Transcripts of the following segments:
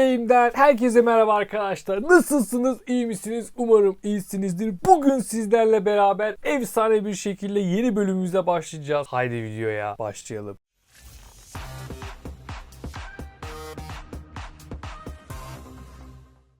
Game'den herkese merhaba arkadaşlar. Nasılsınız? İyi misiniz? Umarım iyisinizdir. Bugün sizlerle beraber efsane bir şekilde yeni bölümümüze başlayacağız. Haydi videoya başlayalım.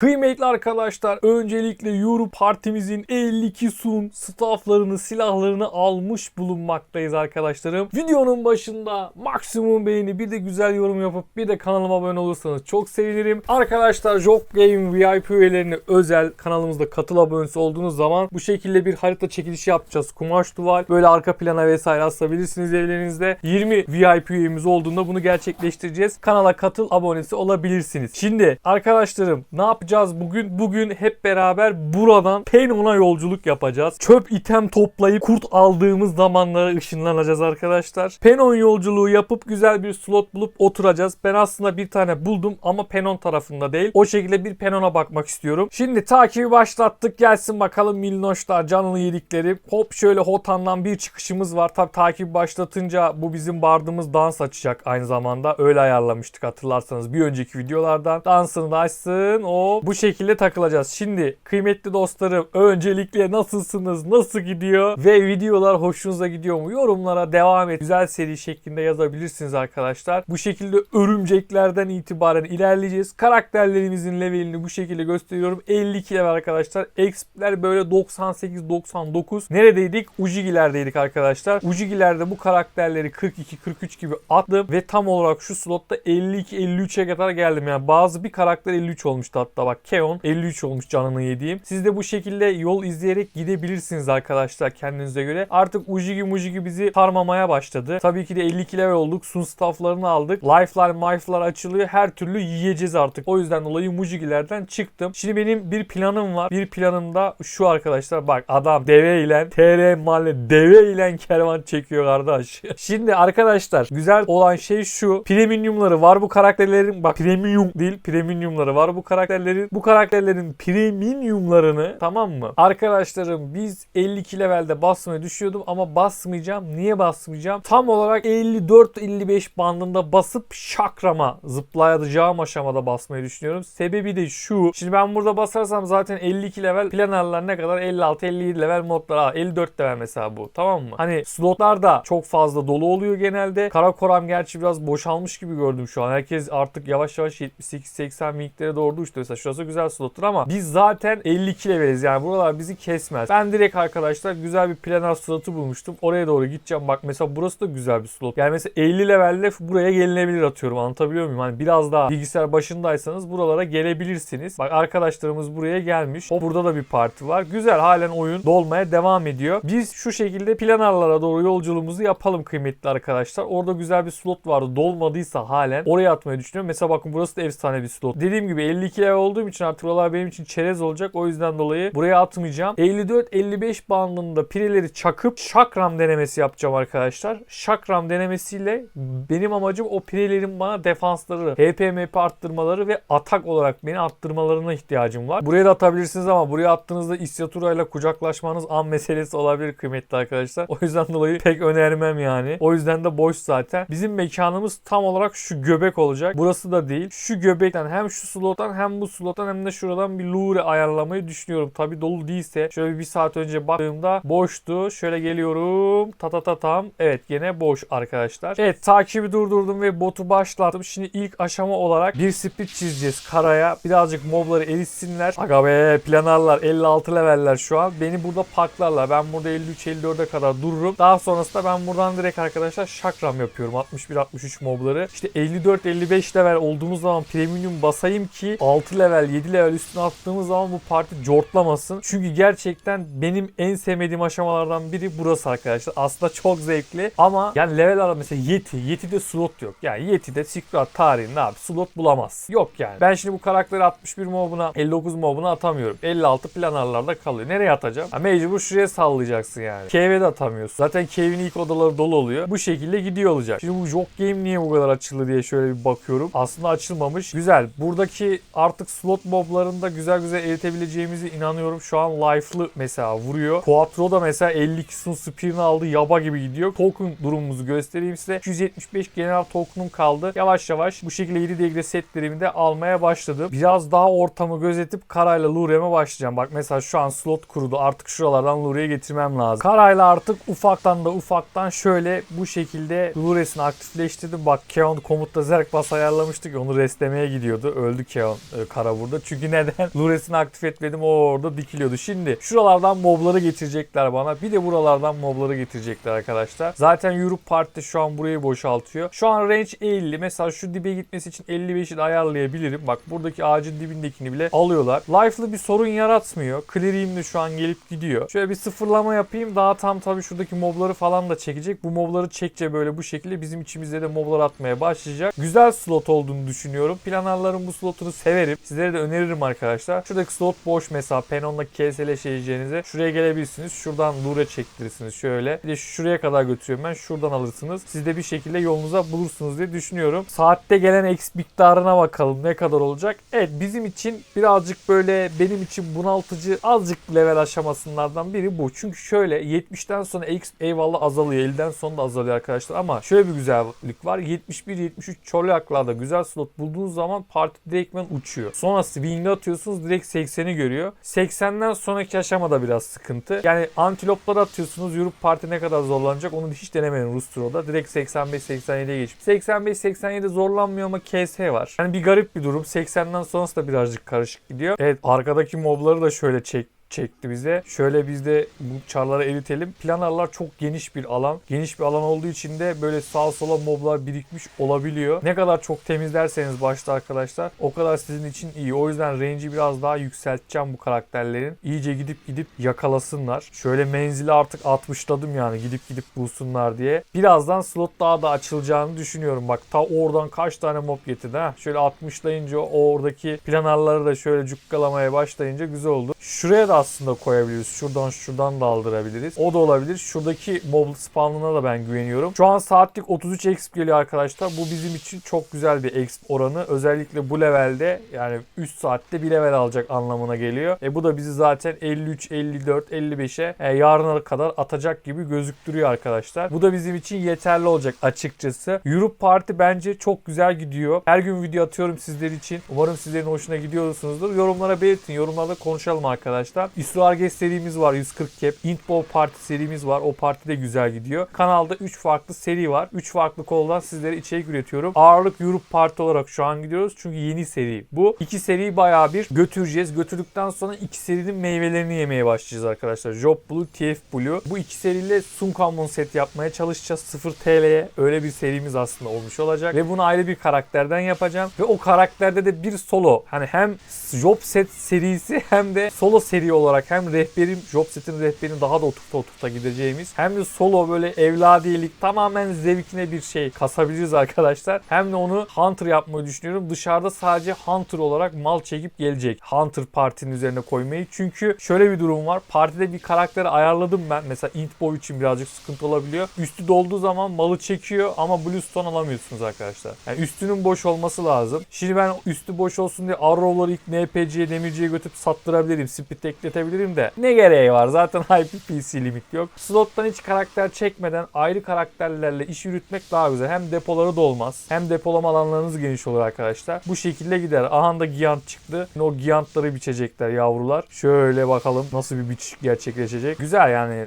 Kıymetli arkadaşlar öncelikle Euro partimizin 52 sun stafflarını silahlarını almış bulunmaktayız arkadaşlarım. Videonun başında maksimum beğeni bir de güzel yorum yapıp bir de kanalıma abone olursanız çok sevinirim. Arkadaşlar Job Game VIP üyelerine özel kanalımızda katıl abonesi olduğunuz zaman bu şekilde bir harita çekilişi yapacağız. Kumaş duvar böyle arka plana vesaire asabilirsiniz evlerinizde. 20 VIP üyemiz olduğunda bunu gerçekleştireceğiz. Kanala katıl abonesi olabilirsiniz. Şimdi arkadaşlarım ne yapacağız bugün? Bugün hep beraber buradan Penon'a yolculuk yapacağız. Çöp item toplayıp kurt aldığımız zamanlara ışınlanacağız arkadaşlar. Penon yolculuğu yapıp güzel bir slot bulup oturacağız. Ben aslında bir tane buldum ama Penon tarafında değil. O şekilde bir Penon'a bakmak istiyorum. Şimdi takibi başlattık. Gelsin bakalım Milnoşlar canını yedikleri. Hop şöyle Hotan'dan bir çıkışımız var. Tabi takibi başlatınca bu bizim bardımız dans açacak aynı zamanda. Öyle ayarlamıştık hatırlarsanız bir önceki videolardan. Dansını da açsın. O bu şekilde takılacağız. Şimdi kıymetli dostlarım öncelikle nasılsınız? Nasıl gidiyor? Ve videolar hoşunuza gidiyor mu? Yorumlara devam et. Güzel seri şeklinde yazabilirsiniz arkadaşlar. Bu şekilde örümceklerden itibaren ilerleyeceğiz. Karakterlerimizin levelini bu şekilde gösteriyorum. 52 level arkadaşlar. Exp'ler böyle 98-99. Neredeydik? Ujigilerdeydik arkadaşlar. Ujigilerde bu karakterleri 42-43 gibi attım ve tam olarak şu slotta 52-53'e kadar geldim. Yani bazı bir karakter 53 olmuştu hatta bak Keon 53 olmuş canını yediğim. Siz de bu şekilde yol izleyerek gidebilirsiniz arkadaşlar kendinize göre. Artık Ujigi Mujigi bizi sarmamaya başladı. Tabii ki de 52 level olduk. Sun stafflarını aldık. Life'lar mife'lar açılıyor. Her türlü yiyeceğiz artık. O yüzden dolayı Mujigilerden çıktım. Şimdi benim bir planım var. Bir planım da şu arkadaşlar. Bak adam deve ile TR mahalle deve ile kervan çekiyor kardeş. Şimdi arkadaşlar güzel olan şey şu. Premiumları var bu karakterlerin. Bak premium değil premiumları var bu karakterlerin. Bu karakterlerin premiumlarını tamam mı? Arkadaşlarım biz 52 levelde basmayı düşüyordum ama basmayacağım. Niye basmayacağım? Tam olarak 54-55 bandında basıp şakrama zıplayacağım aşamada basmayı düşünüyorum. Sebebi de şu. Şimdi ben burada basarsam zaten 52 level planlarlar ne kadar? 56-57 level modlar. Aa, 54 level mesela bu. Tamam mı? Hani slotlar da çok fazla dolu oluyor genelde. Karakoram gerçi biraz boşalmış gibi gördüm şu an. Herkes artık yavaş yavaş 78-80 winklere doğru düştü. Mesela şurası güzel slottur ama biz zaten 52 leveliz. Yani buralar bizi kesmez. Ben direkt arkadaşlar güzel bir planar slotu bulmuştum. Oraya doğru gideceğim. Bak mesela burası da güzel bir slot. Yani mesela 50 levelle buraya gelinebilir atıyorum. Anlatabiliyor muyum? Hani biraz daha bilgisayar başındaysanız buralara gelebilirsiniz. Bak arkadaşlarımız buraya gelmiş. O burada da bir parti var. Güzel halen oyun dolmaya devam ediyor. Biz şu şekilde planarlara doğru yolculuğumuzu yapalım kıymetli arkadaşlar. Orada güzel bir slot vardı. Dolmadıysa halen oraya atmayı düşünüyorum. Mesela bakın burası da efsane bir slot. Dediğim gibi 52 level olduğum için artık buralar benim için çerez olacak. O yüzden dolayı buraya atmayacağım. 54-55 bandında pireleri çakıp şakram denemesi yapacağım arkadaşlar. Şakram denemesiyle benim amacım o pirelerin bana defansları, HP MP arttırmaları ve atak olarak beni arttırmalarına ihtiyacım var. Buraya da atabilirsiniz ama buraya attığınızda İsyatura ile kucaklaşmanız an meselesi olabilir kıymetli arkadaşlar. O yüzden dolayı pek önermem yani. O yüzden de boş zaten. Bizim mekanımız tam olarak şu göbek olacak. Burası da değil. Şu göbekten hem şu slottan hem bu slottan hem de şuradan bir lure ayarlamayı düşünüyorum. Tabi dolu değilse şöyle bir saat önce baktığımda boştu. Şöyle geliyorum. Ta ta ta tam. Evet gene boş arkadaşlar. Evet takibi durdurdum ve botu başlattım. Şimdi ilk aşama olarak bir split çizeceğiz karaya. Birazcık mobları eritsinler. Aga be planarlar 56 leveller şu an. Beni burada paklarlar. Ben burada 53-54'e kadar dururum. Daha sonrasında ben buradan direkt arkadaşlar şakram yapıyorum. 61-63 mobları. İşte 54-55 level olduğumuz zaman premium basayım ki 6 level 7 level üstüne attığımız zaman bu parti cortlamasın. Çünkü gerçekten benim en sevmediğim aşamalardan biri burası arkadaşlar. Aslında çok zevkli ama yani level ara mesela Yeti. Yeti'de slot yok. Yani Yeti'de Secret tarihinde abi slot bulamaz. Yok yani. Ben şimdi bu karakteri 61 mobuna 59 mobuna atamıyorum. 56 planarlarda kalıyor. Nereye atacağım? Ha, mecbur şuraya sallayacaksın yani. Cave'e atamıyorsun. Zaten Cave'in ilk odaları dolu oluyor. Bu şekilde gidiyor olacak. Şimdi bu Jock Game niye bu kadar açıldı diye şöyle bir bakıyorum. Aslında açılmamış. Güzel. Buradaki artık slot moblarında güzel güzel eritebileceğimize inanıyorum. Şu an life'lı mesela vuruyor. Quattro da mesela 52 sun spear'ını aldı. Yaba gibi gidiyor. Token durumumuzu göstereyim size. 275 general token'um kaldı. Yavaş yavaş bu şekilde 7 degre setlerimi de almaya başladım. Biraz daha ortamı gözetip Karayla Lurem'e başlayacağım. Bak mesela şu an slot kurudu. Artık şuralardan Lure'ye getirmem lazım. Karayla artık ufaktan da ufaktan şöyle bu şekilde Lures'ini aktifleştirdim. Bak Keon komutta zerk bas ayarlamıştık. Onu restlemeye gidiyordu. Öldü Keon e, kara burada. Çünkü neden? Lures'ini aktif etmedim. O orada dikiliyordu. Şimdi şuralardan mobları getirecekler bana. Bir de buralardan mobları getirecekler arkadaşlar. Zaten Europe Party şu an burayı boşaltıyor. Şu an range 50. Mesela şu dibe gitmesi için 55'i de ayarlayabilirim. Bak buradaki ağacın dibindekini bile alıyorlar. Life'lı bir sorun yaratmıyor. Clear'im de şu an gelip gidiyor. Şöyle bir sıfırlama yapayım. Daha tam tabii şuradaki mobları falan da çekecek. Bu mobları çekce böyle bu şekilde bizim içimizde de moblar atmaya başlayacak. Güzel slot olduğunu düşünüyorum. Planarların bu slotunu severim. Sizlere de öneririm arkadaşlar. Şuradaki slot boş mesela. Penon'la KSL şeyeceğinize şuraya gelebilirsiniz. Şuradan Lure çektirirsiniz şöyle. Bir de şuraya kadar götürüyorum ben. Şuradan alırsınız. Siz de bir şekilde yolunuza bulursunuz diye düşünüyorum. Saatte gelen X miktarına bakalım ne kadar olacak. Evet bizim için birazcık böyle benim için bunaltıcı azıcık level aşamasınlardan biri bu. Çünkü şöyle 70'ten sonra X eyvallah azalıyor. 50'den sonra da azalıyor arkadaşlar ama şöyle bir güzellik var. 71-73 çolaklarda güzel slot bulduğunuz zaman parti direktmen uçuyor. Sonrası wing'e atıyorsunuz direkt 80'i görüyor. 80'den sonraki aşamada biraz sıkıntı. Yani antilopları atıyorsunuz. Europe Parti ne kadar zorlanacak onu hiç denemeyin Rustro'da. Direkt 85-87'ye geçmiş. 85-87 zorlanmıyor ama KS var. Yani bir garip bir durum. 80'den sonrası da birazcık karışık gidiyor. Evet arkadaki mobları da şöyle çek çekti bize. Şöyle biz de bu çarları eritelim. Planarlar çok geniş bir alan. Geniş bir alan olduğu için de böyle sağ sola moblar birikmiş olabiliyor. Ne kadar çok temizlerseniz başta arkadaşlar o kadar sizin için iyi. O yüzden range'i biraz daha yükselteceğim bu karakterlerin. İyice gidip gidip yakalasınlar. Şöyle menzili artık 60'ladım yani gidip gidip bulsunlar diye. Birazdan slot daha da açılacağını düşünüyorum. Bak ta oradan kaç tane mob getirdi ha. Şöyle 60'layınca o oradaki planarları da şöyle cukkalamaya başlayınca güzel oldu. Şuraya da aslında koyabiliriz. Şuradan şuradan da aldırabiliriz. O da olabilir. Şuradaki mob spawnına da ben güveniyorum. Şu an saatlik 33 exp geliyor arkadaşlar. Bu bizim için çok güzel bir exp oranı. Özellikle bu levelde yani 3 saatte bir level alacak anlamına geliyor. E bu da bizi zaten 53, 54, 55'e e, yarına kadar atacak gibi gözüktürüyor arkadaşlar. Bu da bizim için yeterli olacak açıkçası. Europe Party bence çok güzel gidiyor. Her gün video atıyorum sizler için. Umarım sizlerin hoşuna gidiyorsunuzdur. Yorumlara belirtin. Yorumlarda konuşalım arkadaşlar. İsro Arges serimiz var 140 cap. Intball Party serimiz var. O parti de güzel gidiyor. Kanalda 3 farklı seri var. 3 farklı koldan sizlere içerik üretiyorum. Ağırlık Europe Party olarak şu an gidiyoruz. Çünkü yeni seri bu. İki seriyi bayağı bir götüreceğiz. Götürdükten sonra iki serinin meyvelerini yemeye başlayacağız arkadaşlar. Job Blue, TF Blue. Bu iki seriyle Sunkamon set yapmaya çalışacağız. 0 TL'ye. Öyle bir serimiz aslında olmuş olacak. Ve bunu ayrı bir karakterden yapacağım. Ve o karakterde de bir solo. Hani hem Job set serisi hem de solo seri olarak hem rehberim Job setin rehberini daha da oturta oturta gideceğimiz hem de solo böyle evladiyelik tamamen zevkine bir şey kasabiliriz arkadaşlar. Hem de onu Hunter yapmayı düşünüyorum. Dışarıda sadece Hunter olarak mal çekip gelecek. Hunter partinin üzerine koymayı. Çünkü şöyle bir durum var. Partide bir karakteri ayarladım ben. Mesela Int Boy için birazcık sıkıntı olabiliyor. Üstü dolduğu zaman malı çekiyor ama Bluestone alamıyorsunuz arkadaşlar. Yani üstünün boş olması lazım. Şimdi ben üstü boş olsun diye Arrow'ları ilk NPC'ye demirciye götürüp sattırabilirim. Speed ekletebilirim de. Ne gereği var? Zaten hype PC limit yok. Slottan hiç karakter çekmeden ayrı karakterlerle iş yürütmek daha güzel. Hem depoları dolmaz. Hem depolama alanlarınız geniş olur arkadaşlar. Bu şekilde gider. Aha da Giant çıktı. Şimdi o Giant'ları biçecekler yavrular. Şöyle bakalım nasıl bir biç gerçekleşecek. Güzel yani.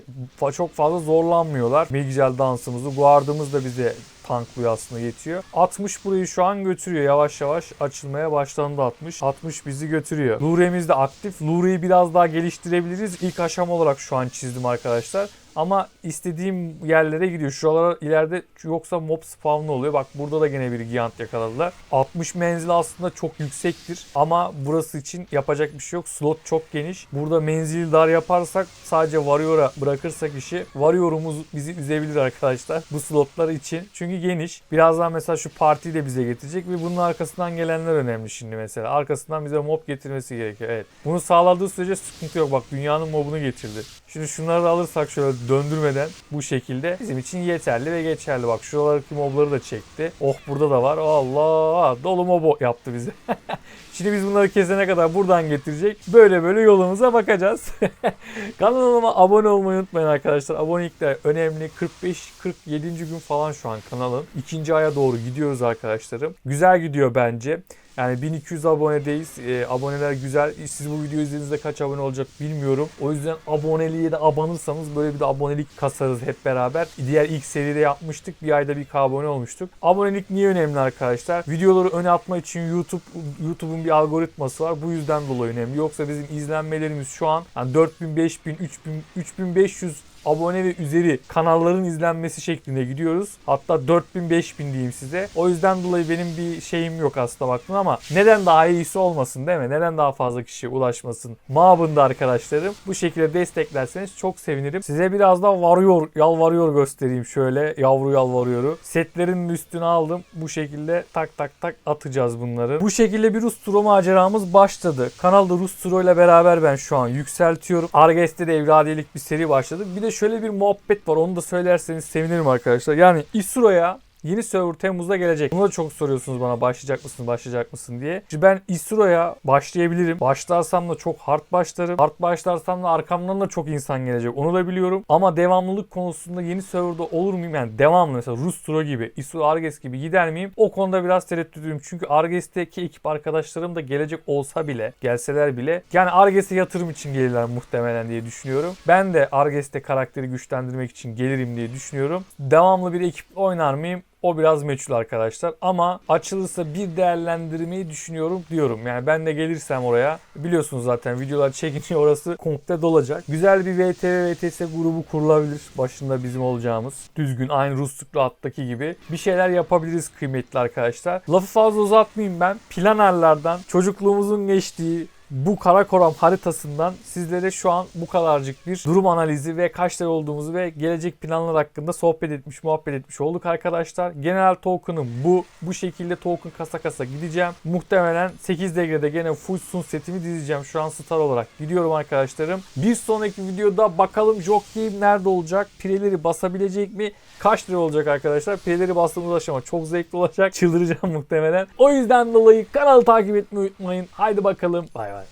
Çok fazla zorlanmıyorlar. Bir güzel dansımızı. Guardımız da bize tanklıyor aslında yetiyor. 60 burayı şu an götürüyor. Yavaş yavaş açılmaya başlandı 60. 60 bizi götürüyor. Lure'miz de aktif. Lure'yi biraz daha geliştirebiliriz. İlk aşama olarak şu an çizdim arkadaşlar. Ama istediğim yerlere gidiyor. Şuralara ileride yoksa mob spawnlı oluyor. Bak burada da gene bir Giant yakaladılar. 60 menzil aslında çok yüksektir. Ama burası için yapacak bir şey yok. Slot çok geniş. Burada menzili dar yaparsak sadece Warrior'a bırakırsak işi Warrior'umuz bizi üzebilir arkadaşlar. Bu slotlar için. Çünkü geniş. Birazdan mesela şu partiyi de bize getirecek ve bunun arkasından gelenler önemli şimdi mesela. Arkasından bize mob getirmesi gerekiyor. Evet. Bunu sağladığı sürece sıkıntı yok. Bak dünyanın mobunu getirdi. Şimdi şunları da alırsak şöyle döndürmeden bu şekilde bizim için yeterli ve geçerli. Bak şuralardaki mobları da çekti. Oh burada da var. Allah dolu mob yaptı bize. Şimdi biz bunları kesene kadar buradan getirecek. Böyle böyle yolumuza bakacağız. Kanalıma abone olmayı unutmayın arkadaşlar. Abonelikler önemli. 45-47. gün falan şu an kanalın. ikinci aya doğru gidiyoruz arkadaşlarım. Güzel gidiyor bence. Yani 1200 abonedeyiz. E, aboneler güzel. Siz bu videoyu izlediğinizde kaç abone olacak bilmiyorum. O yüzden aboneliğe de abanırsanız böyle bir de abonelik kasarız hep beraber. Diğer ilk seride yapmıştık. Bir ayda bir abone olmuştuk. Abonelik niye önemli arkadaşlar? Videoları öne atma için YouTube YouTube'un bir algoritması var. Bu yüzden dolayı önemli. Yoksa bizim izlenmelerimiz şu an yani 4000, 5000, 3000, 3500 abone ve üzeri kanalların izlenmesi şeklinde gidiyoruz. Hatta 4000 5000 diyeyim size. O yüzden dolayı benim bir şeyim yok aslında baktın ama neden daha iyisi olmasın değil mi? Neden daha fazla kişiye ulaşmasın? Mabında arkadaşlarım bu şekilde desteklerseniz çok sevinirim. Size biraz da varıyor, yalvarıyor göstereyim şöyle. Yavru yalvarıyoru. Setlerin üstüne aldım. Bu şekilde tak tak tak atacağız bunları. Bu şekilde bir Rus turu maceramız başladı. Kanalda Rus turu ile beraber ben şu an yükseltiyorum. Arges'te de evladiyelik bir seri başladı. Bir de şöyle bir muhabbet var. Onu da söylerseniz sevinirim arkadaşlar. Yani Isro'ya Yeni server Temmuz'da gelecek. Bunu da çok soruyorsunuz bana başlayacak mısın, başlayacak mısın diye. Şimdi ben Isro'ya başlayabilirim. Başlarsam da çok hard başlarım. Hard başlarsam da arkamdan da çok insan gelecek. Onu da biliyorum. Ama devamlılık konusunda yeni serverda olur muyum? Yani devamlı mesela Rustro gibi, Isro Arges gibi gider miyim? O konuda biraz tereddütlüyüm. Çünkü Arges'teki ekip arkadaşlarım da gelecek olsa bile, gelseler bile yani Arges'e yatırım için gelirler muhtemelen diye düşünüyorum. Ben de Arges'te karakteri güçlendirmek için gelirim diye düşünüyorum. Devamlı bir ekip oynar mıyım? O biraz meçhul arkadaşlar. Ama açılırsa bir değerlendirmeyi düşünüyorum diyorum. Yani ben de gelirsem oraya biliyorsunuz zaten videolar çekince orası komple dolacak. Güzel bir VTV VTS grubu kurulabilir. Başında bizim olacağımız. Düzgün aynı Rusluklu attaki gibi. Bir şeyler yapabiliriz kıymetli arkadaşlar. Lafı fazla uzatmayayım ben. Planerlerden çocukluğumuzun geçtiği bu Karakoram haritasından sizlere şu an bu kadarcık bir durum analizi ve kaç lira olduğumuzu ve gelecek planlar hakkında sohbet etmiş, muhabbet etmiş olduk arkadaşlar. Genel token'ım bu. Bu şekilde token kasa kasa gideceğim. Muhtemelen 8 degrede gene full sun setimi dizeceğim. Şu an star olarak gidiyorum arkadaşlarım. Bir sonraki videoda bakalım jockey'im nerede olacak? Pireleri basabilecek mi? Kaç lira olacak arkadaşlar? Pireleri bastığımız aşama çok zevkli olacak. Çıldıracağım muhtemelen. O yüzden dolayı kanalı takip etmeyi unutmayın. Haydi bakalım. Bay bay.